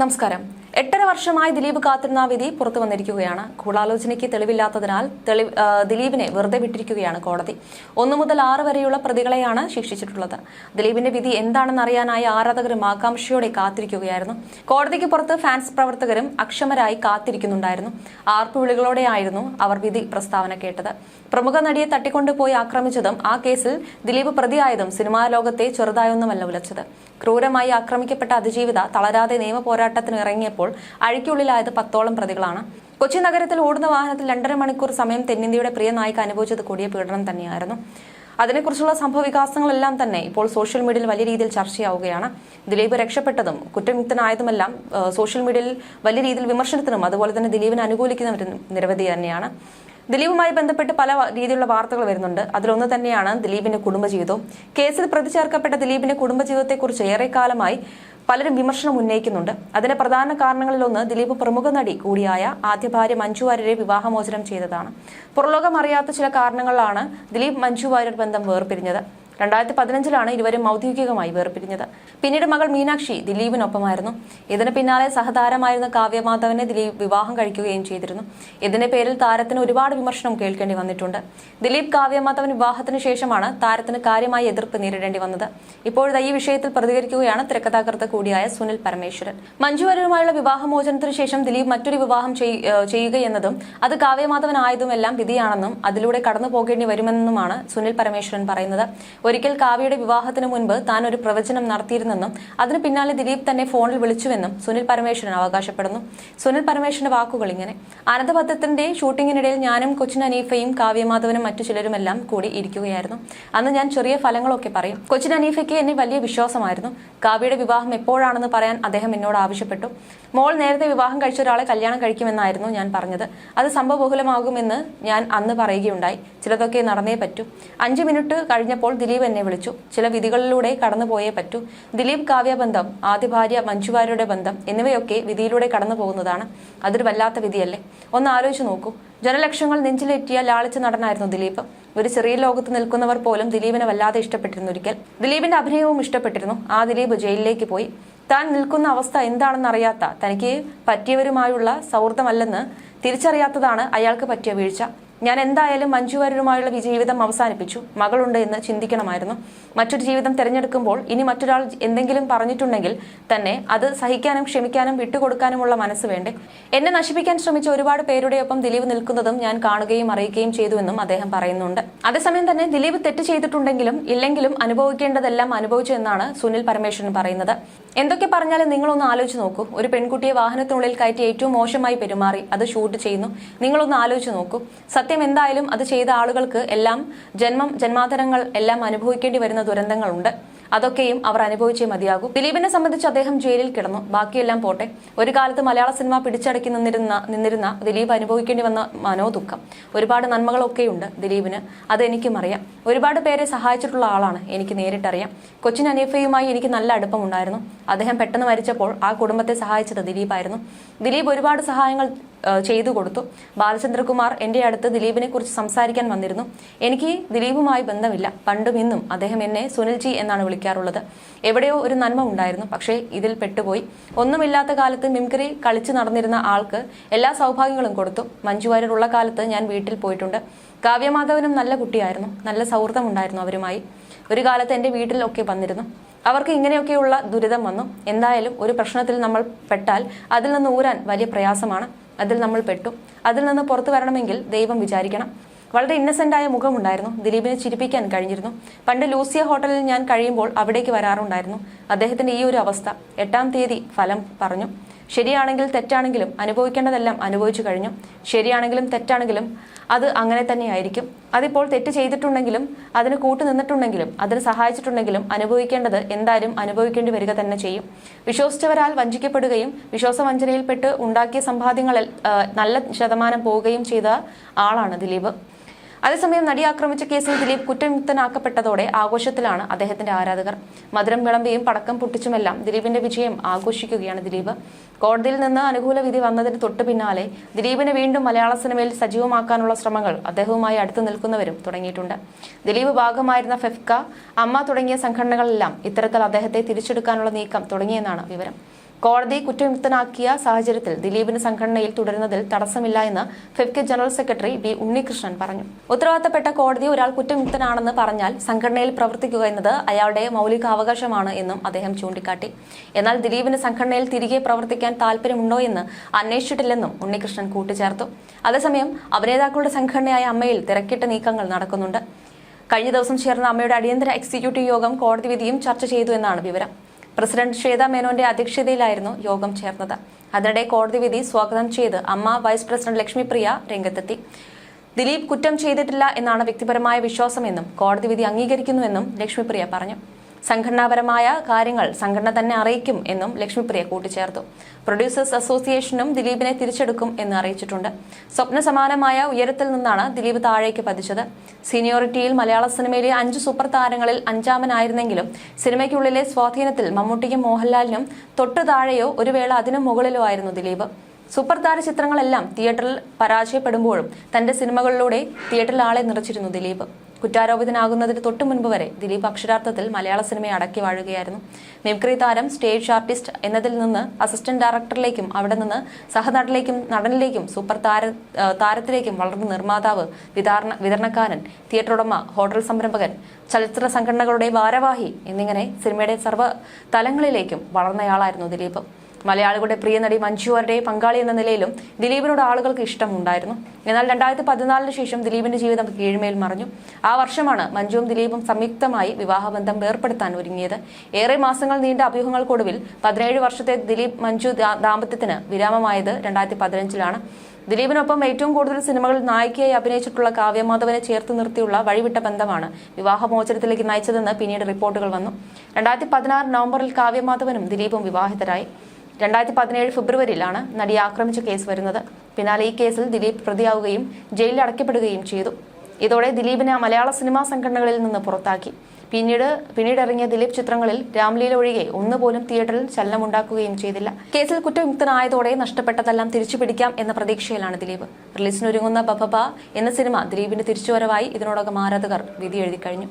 നമസ്കാരം. എട്ടര വർഷമായി ദിലീപ് കാത്തിരുന്ന വിധി പുറത്തു വന്നിരിക്കുകയാണ്. ഗൂഢാലോചനയ്ക്ക് തെളിവില്ലാത്തതിനാൽ തെളി ദിലീപിനെ വെറുതെ വിട്ടിരിക്കുകയാണ് കോടതി. ഒന്നു മുതൽ ആറ് വരെയുള്ള പ്രതികളെയാണ് ശിക്ഷിച്ചിട്ടുള്ളത്. ദിലീപിന്റെ വിധി എന്താണെന്ന് അറിയാനായി ആരാധകരും ആകാംക്ഷയോടെ കാത്തിരിക്കുകയായിരുന്നു. കോടതിക്ക് പുറത്ത് ഫാൻസ് പ്രവർത്തകരും അക്ഷമരായി കാത്തിരിക്കുന്നുണ്ടായിരുന്നു. ആർപ്പുവിളികളോടെയായിരുന്നു അവർ വിധി പ്രസ്താവന കേട്ടത്. പ്രമുഖ നടിയെ തട്ടിക്കൊണ്ടുപോയി ആക്രമിച്ചതും ആ കേസിൽ ദിലീപ് പ്രതിയായതും സിനിമാ ലോകത്തെ ചെറുതായൊന്നുമല്ല ഉലച്ചത്. ക്രൂരമായി ആക്രമിക്കപ്പെട്ട അതിജീവിത തളരാതെ നിയമ പോരാട്ടത്തിന് ഇറങ്ങിയപ്പോൾ അഴിക്കുള്ളിലായത് പത്തോളം പ്രതികളാണ്. കൊച്ചി നഗരത്തിൽ ഓടുന്ന വാഹനത്തിൽ രണ്ടര മണിക്കൂർ സമയം തെന്നിന്ത്യയുടെ പ്രിയ നായിക അനുഭവിച്ചത് കൂടിയ പീഡനം തന്നെയായിരുന്നു. അതിനെക്കുറിച്ചുള്ള സംഭവ വികാസങ്ങളെല്ലാം തന്നെ ഇപ്പോൾ സോഷ്യൽ മീഡിയയിൽ വലിയ രീതിയിൽ ചർച്ചയാവുകയാണ്. ദിലീപ് രക്ഷപ്പെട്ടതും കുറ്റമുക്തനായതുമെല്ലാം സോഷ്യൽ മീഡിയയിൽ വലിയ രീതിയിൽ വിമർശനത്തിനും അതുപോലെ തന്നെ ദിലീപിനെ അനുകൂലിക്കുന്നവരും നിരവധി തന്നെയാണ്. ദിലീപുമായി ബന്ധപ്പെട്ട് പല രീതിയിലുള്ള വാർത്തകൾ വരുന്നുണ്ട്. അതിലൊന്ന് തന്നെയാണ് ദിലീപിന്റെ കുടുംബജീവിതവും. കേസിൽ പ്രതി ചേർക്കപ്പെട്ട ദിലീപിന്റെ കുടുംബജീവിതത്തെക്കുറിച്ച് ഏറെക്കാലമായി പലരും വിമർശനം ഉന്നയിക്കുന്നുണ്ട്. അതിന് പ്രധാന കാരണങ്ങളിലൊന്ന് ദിലീപ് പ്രമുഖ നടി കൂടിയായ ആദ്യ ഭാര്യ മഞ്ജു വാര്യരെ വിവാഹമോചനം ചെയ്തതാണ്. പുറലോകം അറിയാത്ത ചില കാരണങ്ങളാണ് ദിലീപ് മഞ്ജു വാര്യർ ബന്ധം വേർപിരിഞ്ഞത്. രണ്ടായിരത്തി പതിനഞ്ചിലാണ് ഇരുവരും ഔദ്യോഗികമായി വേർപിരിഞ്ഞത്. പിന്നീട് മകൾ മീനാക്ഷി ദിലീപിനൊപ്പമായിരുന്നു. ഇതിന് പിന്നാലെ സഹതാരമായിരുന്ന കാവ്യമാധവനെ ദിലീപ് വിവാഹം കഴിക്കുകയും ചെയ്തിരുന്നു. ഇതിന്റെ പേരിൽ താരത്തിന് ഒരുപാട് വിമർശനം കേൾക്കേണ്ടി വന്നിട്ടുണ്ട്. ദിലീപ് കാവ്യമാധവൻ വിവാഹത്തിന് ശേഷമാണ് താരത്തിന് കാര്യമായി എതിർപ്പ് നേരിടേണ്ടി വന്നത്. ഇപ്പോഴത്തെ ഈ വിഷയത്തിൽ പ്രതികരിക്കുകയാണ് തിരക്കഥാകൃത്ത് കൂടിയായ സുനിൽ പരമേശ്വരൻ. മഞ്ജു വാര്യരുമായുള്ള വിവാഹമോചനത്തിന് ശേഷം ദിലീപ് മറ്റൊരു വിവാഹം ചെയ്യുകയെന്നതും അത് കാവ്യമാധവനായതുമെല്ലാം വിധിയാണെന്നും അതിലൂടെ കടന്നു പോകേണ്ടി വരുമെന്നുമാണ് സുനിൽ പരമേശ്വരൻ പറയുന്നത്. ഒരിക്കൽ കാവ്യയുടെ വിവാഹത്തിന് മുൻപ് താൻ ഒരു പ്രവചനം നടത്തിയിരുന്നെന്നും അതിന് പിന്നാലെ ദിലീപ് തന്നെ ഫോണിൽ വിളിച്ചുവെന്നും സുനിൽ പരമേശ്വരൻ അവകാശപ്പെടുന്നു. സുനിൽ പരമേശ്വരന്റെ വാക്കുകൾ ഇങ്ങനെ അനന്തപദ്ധത്തിന്റെ ഷൂട്ടിങ്ങിനിടയിൽ ഞാനും കൊച്ചിൻ അനീഫയും കാവ്യമാധവനും മറ്റു ചിലരുമെല്ലാം കൂടി ഇരിക്കുകയായിരുന്നു. അന്ന് ഞാൻ ചെറിയ ഫലങ്ങളൊക്കെ പറയും. കൊച്ചിൻ അനീഫയ്ക്ക് എന്നെ വലിയ വിശ്വാസമായിരുന്നു. കാവ്യയുടെ വിവാഹം എപ്പോഴാണെന്ന് പറയാൻ അദ്ദേഹം എന്നോട് ആവശ്യപ്പെട്ടു. മോൾ നേരത്തെ വിവാഹം കഴിച്ച ഒരാളെ കല്യാണം കഴിക്കുമെന്നായിരുന്നു ഞാൻ പറഞ്ഞത്. അത് സംഭവബഹുലമാകുമെന്ന് ഞാൻ അന്ന് പറയുകയുണ്ടായി. ചിലതൊക്കെ നടന്നേ പറ്റൂ. അഞ്ച് മിനിറ്റ് കഴിഞ്ഞപ്പോൾ ദിലീപ് എന്നെ വിളിച്ചു. ചില വിധികളിലൂടെ കടന്നുപോയേ പറ്റൂ. ദിലീപ് കാവ്യബന്ധം ആദ്യ ഭാര്യ മഞ്ജുവാര്യരുടെ ബന്ധം എന്നിവയൊക്കെ വിധിയിലൂടെ കടന്നു പോകുന്നതാണ് അതൊരു വല്ലാത്ത വിധിയല്ലേ? ഒന്ന് ആലോചിച്ച് നോക്കൂ. ജനലക്ഷങ്ങൾ നെഞ്ചിലേറ്റിയ ലാളിച്ച നടനായിരുന്നു ദിലീപ്. ഒരു ചെറിയ ലോകത്ത് നിൽക്കുന്നവർ പോലും ദിലീപിനെ വല്ലാതെ ഇഷ്ടപ്പെട്ടിരുന്നു ഒരിക്കൽ. ദിലീപിന്റെ അഭിനയവും ഇഷ്ടപ്പെട്ടിരുന്നു. ആ ദിലീപ് ജയിലിലേക്ക് പോയി. താൻ നിൽക്കുന്ന അവസ്ഥ എന്താണെന്ന് അറിയാത്ത തനിക്ക് പറ്റിയവരുമായുള്ള സൗഹൃദമല്ലെന്ന് തിരിച്ചറിയാത്തതാണ് അയാൾക്ക് പറ്റിയ വീഴ്ച. ഞാൻ എന്തായാലും മഞ്ജു വാര്യരുമായുള്ള ജീവിതം അവസാനിപ്പിച്ചു. മകളുണ്ട് എന്ന് ചിന്തിക്കണമായിരുന്നു. മറ്റൊരു ജീവിതം തിരഞ്ഞെടുക്കുമ്പോൾ ഇനി മറ്റൊരാൾ എന്തെങ്കിലും പറഞ്ഞിട്ടുണ്ടെങ്കിൽ തന്നെ അത് സഹിക്കാനും ക്ഷമിക്കാനും വിട്ടുകൊടുക്കാനുമുള്ള മനസ്സ് വേണ്ടേ? എന്നെ നശിപ്പിക്കാൻ ശ്രമിച്ച ഒരുപാട് പേരുടെ ഒപ്പം ദിലീപ് നിൽക്കുന്നതും ഞാൻ കാണുകയും അറിയിക്കുകയും ചെയ്തുവെന്നും അദ്ദേഹം പറയുന്നുണ്ട്. അതേസമയം തന്നെ ദിലീപ് തെറ്റ് ചെയ്തിട്ടുണ്ടെങ്കിലും ഇല്ലെങ്കിലും അനുഭവിക്കേണ്ടതെല്ലാം അനുഭവിച്ചു എന്നാണ് സുനിൽ പരമേശ്വരൻ പറയുന്നത്. എന്തൊക്കെ പറഞ്ഞാലും നിങ്ങളൊന്ന് ആലോചിച്ച് നോക്കൂ. ഒരു പെൺകുട്ടിയെ വാഹനത്തിനുള്ളിൽ കയറ്റി ഏറ്റവും മോശമായി പെരുമാറി അത് ഷൂട്ട് ചെയ്യുന്നു. നിങ്ങളൊന്ന് ആലോചിച്ച് നോക്കൂ. എന്തായാലും അത് ചെയ്ത ആളുകൾക്ക് എല്ലാം ജന്മം ജന്മാന്തരങ്ങൾ എല്ലാം അനുഭവിക്കേണ്ടി വരുന്ന ദുരന്തങ്ങളുണ്ട്. അതൊക്കെയും അവർ അനുഭവിച്ചേ മതിയാകൂ. ദിലീപിനെ സംബന്ധിച്ച് അദ്ദേഹം ജയിലിൽ കിടന്നു. ബാക്കിയെല്ലാം പോട്ടെ. ഒരു കാലത്ത് മലയാള സിനിമ പിടിച്ചടക്കി നിന്നിരുന്ന നിന്നിരുന്ന ദിലീപ് അനുഭവിക്കേണ്ടി വന്ന മനോദുഃഖം. ഒരുപാട് നന്മകളൊക്കെയുണ്ട് ദിലീപിന്. അതെനിക്കും അറിയാം. ഒരുപാട് പേരെ സഹായിച്ചിട്ടുള്ള ആളാണ് എനിക്ക് നേരിട്ടറിയാം. കൊച്ചിൻ അനീഫയുമായി എനിക്ക് നല്ല അടുപ്പമുണ്ടായിരുന്നു. അദ്ദേഹം പെട്ടെന്ന് മരിച്ചപ്പോൾ ആ കുടുംബത്തെ സഹായിച്ചത് ദിലീപായിരുന്നു. ദിലീപ് ഒരുപാട് സഹായങ്ങൾ ചെയ്തു കൊടുത്തു. ബാലചന്ദ്രകുമാർ എന്റെ അടുത്ത് ദിലീപിനെ കുറിച്ച് സംസാരിക്കാൻ വന്നിരുന്നു. എനിക്ക് ദിലീപുമായി ബന്ധമില്ല. പണ്ടും ഇന്നും അദ്ദേഹം എന്നെ സുനിൽജി എന്നാണ് വിളിക്കാറുള്ളത്. എവിടെയോ ഒരു നന്മ ഉണ്ടായിരുന്നു. പക്ഷേ ഇതിൽ പെട്ടുപോയി. ഒന്നുമില്ലാത്ത കാലത്ത് മിംക്രി കളിച്ചു നടന്നിരുന്ന ആൾക്ക് എല്ലാ സൗഭാഗ്യങ്ങളും കൊടുത്തു. മഞ്ജു വാര്യരുള്ള കാലത്ത് ഞാൻ വീട്ടിൽ പോയിട്ടുണ്ട്. കാവ്യമാധവനും നല്ല കുട്ടിയായിരുന്നു. നല്ല സൗഹൃദമുണ്ടായിരുന്നു അവരുമായി. ഒരു കാലത്ത് എന്റെ വീട്ടിലൊക്കെ വന്നിരുന്നു. അവർക്ക് ഇങ്ങനെയൊക്കെയുള്ള ദുരിതം വന്നു. എന്തായാലും ഒരു പ്രശ്നത്തിൽ നമ്മൾ പെട്ടാൽ അതിൽ നിന്ന് ഊരാൻ വലിയ പ്രയാസമാണ്. അതിൽ നമ്മൾ പെട്ടു. അതിൽ നിന്ന് പുറത്തു വരണമെങ്കിൽ ദൈവം വിചാരിക്കണം. വളരെ ഇന്നസെന്റ് ആയ മുഖമുണ്ടായിരുന്നു. ദിലീപിനെ ചിരിപ്പിക്കാൻ കഴിഞ്ഞിരുന്നു. പണ്ട് ലൂസിയ ഹോട്ടലിൽ ഞാൻ കഴിയുമ്പോൾ അവിടേക്ക് വരാറുണ്ടായിരുന്നു. അദ്ദേഹത്തിന്റെ ഈ ഒരു അവസ്ഥ എട്ടാം തീയതി ഫലം പറഞ്ഞു. ശരിയാണെങ്കിൽ തെറ്റാണെങ്കിലും അനുഭവിക്കേണ്ടതെല്ലാം അനുഭവിച്ചു കഴിഞ്ഞു. ശരിയാണെങ്കിലും തെറ്റാണെങ്കിലും അത് അങ്ങനെ തന്നെയായിരിക്കും. അതിപ്പോൾ തെറ്റ് ചെയ്തിട്ടുണ്ടെങ്കിലും അതിന് കൂട്ടു നിന്നിട്ടുണ്ടെങ്കിലും അതിന് സഹായിച്ചിട്ടുണ്ടെങ്കിലും അനുഭവിക്കേണ്ടത് എന്തായാലും അനുഭവിക്കേണ്ടി വരിക തന്നെ ചെയ്യും. വിശ്വസിച്ചവരാൽ വഞ്ചിക്കപ്പെടുകയും വിശ്വാസവഞ്ചനയിൽപ്പെട്ട് ഉണ്ടാക്കിയ സമ്പാദ്യങ്ങളിൽ നല്ല ശതമാനം പോവുകയും ചെയ്ത ആളാണ് ദിലീപ്. അതേസമയം നടി ആക്രമിച്ച കേസിൽ ദിലീപ് കുറ്റമുക്തനാക്കപ്പെട്ടതോടെ ആഘോഷത്തിലാണ് അദ്ദേഹത്തിന്റെ ആരാധകർ. മധുരം വിളമ്പിയും പടക്കം പൊട്ടിച്ചുമെല്ലാം ദിലീപിന്റെ വിജയം ആഘോഷിക്കുകയാണ് ദിലീപ്. കോടതിയിൽ നിന്ന് അനുകൂല വിധി വന്നതിന് തൊട്ടു പിന്നാലെ ദിലീപിനെ വീണ്ടും മലയാള സിനിമയിൽ സജീവമാക്കാനുള്ള ശ്രമങ്ങൾ അദ്ദേഹവുമായി അടുത്തു നിൽക്കുന്നവരും തുടങ്ങിയിട്ടുണ്ട്. ദിലീപ് ഭാഗമായിരുന്ന ഫെഫ്ക അമ്മ തുടങ്ങിയ സംഘടനകളെല്ലാം ഇത്തരത്തിൽ അദ്ദേഹത്തെ തിരിച്ചെടുക്കാനുള്ള നീക്കം തുടങ്ങിയെന്നാണ് വിവരം. കോടതി കുറ്റവിമുക്തനാക്കിയ സാഹചര്യത്തിൽ ദിലീപിന് സംഘടനയിൽ തുടരുന്നതിൽ തടസ്സമില്ല എന്ന് FEFKA general secretary B Unnikrishnan പറഞ്ഞു. ഉത്തരവാദിത്തപ്പെട്ട കോടതി ഒരാൾ കുറ്റവിമുക്തനാണെന്ന് പറഞ്ഞാൽ സംഘടനയിൽ പ്രവർത്തിക്കുക എന്നത് അയാളുടെ മൗലിക അവകാശമാണ് എന്നും അദ്ദേഹം ചൂണ്ടിക്കാട്ടി. എന്നാൽ ദിലീപിന് സംഘടനയിൽ തിരികെ പ്രവർത്തിക്കാൻ താല്പര്യമുണ്ടോ എന്ന് അന്വേഷിച്ചിട്ടില്ലെന്നും ഉണ്ണികൃഷ്ണൻ കൂട്ടിച്ചേർത്തു. അതേസമയം അഭിനേതാക്കളുടെ സംഘടനയായ അമ്മയിൽ തിരക്കിട്ട നീക്കങ്ങൾ നടക്കുന്നുണ്ട്. കഴിഞ്ഞ ദിവസം ചേർന്ന അമ്മയുടെ അടിയന്തര എക്സിക്യൂട്ടീവ് യോഗം കോടതി വിധിയും ചർച്ച ചെയ്തു എന്നാണ് വിവരം. പ്രസിഡന്റ് ശ്വേത മേനോന്റെ അധ്യക്ഷതയിലായിരുന്നു യോഗം ചേർന്നത്. അതിനിടെ കോടതി വിധി സ്വാഗതം ചെയ്ത് അമ്മ വൈസ് പ്രസിഡന്റ് ലക്ഷ്മിപ്രിയ രംഗത്തെത്തി. ദിലീപ് കുറ്റം ചെയ്തിട്ടില്ല എന്നാണ് വ്യക്തിപരമായ വിശ്വാസമെന്നും കോടതി വിധി അംഗീകരിക്കുന്നുവെന്നും ലക്ഷ്മിപ്രിയ പറഞ്ഞു. സംഘടനാപരമായ കാര്യങ്ങൾ സംഘടന തന്നെ അറിയിക്കും എന്നും ലക്ഷ്മിപ്രിയ കൂട്ടിച്ചേർത്തു. പ്രൊഡ്യൂസേഴ്സ് അസോസിയേഷനും ദിലീപിനെ തിരിച്ചെടുക്കും എന്ന് അറിയിച്ചിട്ടുണ്ട്. സ്വപ്ന സമാനമായ ഉയരത്തിൽ നിന്നാണ് ദിലീപ് താഴേക്ക് പതിച്ചത്. സീനിയോറിറ്റിയിൽ മലയാള സിനിമയിലെ അഞ്ച് സൂപ്പർ താരങ്ങളിൽ അഞ്ചാമനായിരുന്നെങ്കിലും സിനിമയ്ക്കുള്ളിലെ സ്വാധീനത്തിൽ മമ്മൂട്ടിക്കും മോഹൻലാലിനും തൊട്ടു താഴെയോ ഒരു വേള അതിനു മുകളിലോ ആയിരുന്നു ദിലീപ്. സൂപ്പർ താര ചിത്രങ്ങളെല്ലാം തിയേറ്ററിൽ പരാജയപ്പെടുമ്പോഴും തന്റെ സിനിമകളിലൂടെ തിയേറ്ററിൽ ആളെ നിറച്ചിരുന്നു ദിലീപ്. കുറ്റാരോപിതനാകുന്നതിന് തൊട്ടു മുൻപ് വരെ ദിലീപ് അക്ഷരാർത്ഥത്തിൽ മലയാള സിനിമയെ അടക്കി വാഴുകയായിരുന്നു. മിമിക്രി താരം സ്റ്റേജ് ആർട്ടിസ്റ്റ് എന്നതിൽ നിന്ന് അസിസ്റ്റന്റ് ഡയറക്ടറിലേക്കും അവിടെ നിന്ന് സഹനടനിലേക്കും നടനിലേക്കും സൂപ്പർ താര താരത്തിലേക്കും വളർന്ന നിർമ്മാതാവ് വിതരണ വിതരണക്കാരൻ തിയേറ്റർ ഉടമ ഹോട്ടൽ സംരംഭകൻ ചലച്ചിത്ര സംഘടനകളുടെ ഭാരവാഹി എന്നിങ്ങനെ സിനിമയുടെ സർവ തലങ്ങളിലേക്കും വളർന്നയാളായിരുന്നു ദിലീപ്. മലയാളികളുടെ പ്രിയ നടി മഞ്ജുവാരുടെ പങ്കാളി എന്ന നിലയിലും ദിലീപിനോട് ആളുകൾക്ക് ഇഷ്ടമുണ്ടായിരുന്നു. എന്നാൽ രണ്ടായിരത്തി പതിനാലിന് ശേഷം ദിലീപിന്റെ ജീവിതം കീഴ്മേൽ മറഞ്ഞു. ആ വർഷമാണ് മഞ്ജുവും ദിലീപും സംയുക്തമായി വിവാഹബന്ധം ഏർപ്പെടുത്താൻ ഒരുങ്ങിയത്. ഏറെ മാസങ്ങൾ നീണ്ട അഭ്യൂഹങ്ങൾക്കൊടുവിൽ പതിനേഴ് വർഷത്തെ ദിലീപ് മഞ്ജു ദാമ്പത്യത്തിന് വിരാമമായത് രണ്ടായിരത്തി പതിനഞ്ചിലാണ്. ദിലീപിനൊപ്പം ഏറ്റവും കൂടുതൽ സിനിമകളിൽ നായികയായി അഭിനയിച്ചിട്ടുള്ള കാവ്യമാധവനെ ചേർത്ത് നിർത്തിയുള്ള വഴിവിട്ട ബന്ധമാണ് വിവാഹമോചനത്തിലേക്ക് നയിച്ചതെന്ന് പിന്നീട് റിപ്പോർട്ടുകൾ വന്നു. രണ്ടായിരത്തി പതിനാറ് നവംബറിൽ കാവ്യമാധവനും ദിലീപും വിവാഹിതരായി. രണ്ടായിരത്തി പതിനേഴ് ഫെബ്രുവരിയിലാണ് നടിയെ ആക്രമിച്ച കേസ് വരുന്നത്. പിന്നാലെ ഈ കേസിൽ ദിലീപ് പ്രതിയാവുകയും ജയിലിൽ അടയ്ക്കപ്പെടുകയും ചെയ്തു. ഇതോടെ ദിലീപിനെ മലയാള സിനിമാ സംഘടനകളിൽ നിന്ന് പുറത്താക്കി. പിന്നീട് പിന്നീട് ഇറങ്ങിയ ദിലീപ് ചിത്രങ്ങളിൽ രാംലീല ഒഴികെ ഒന്നുപോലും തിയേറ്ററിൽ ചലനമുണ്ടാക്കുകയും ചെയ്തില്ല. കേസിൽ കുറ്റവിമുക്തനായതോടെ നഷ്ടപ്പെട്ടതെല്ലാം തിരിച്ചു പിടിക്കാം എന്ന പ്രതീക്ഷയിലാണ് ദിലീപ്. റിലീസിനൊരുങ്ങുന്ന ബബബ എന്ന സിനിമ ദിലീപിന്റെ തിരിച്ചുവരവായി ഇതിനോടകം ആരാധകർ വിധി എഴുതി കഴിഞ്ഞു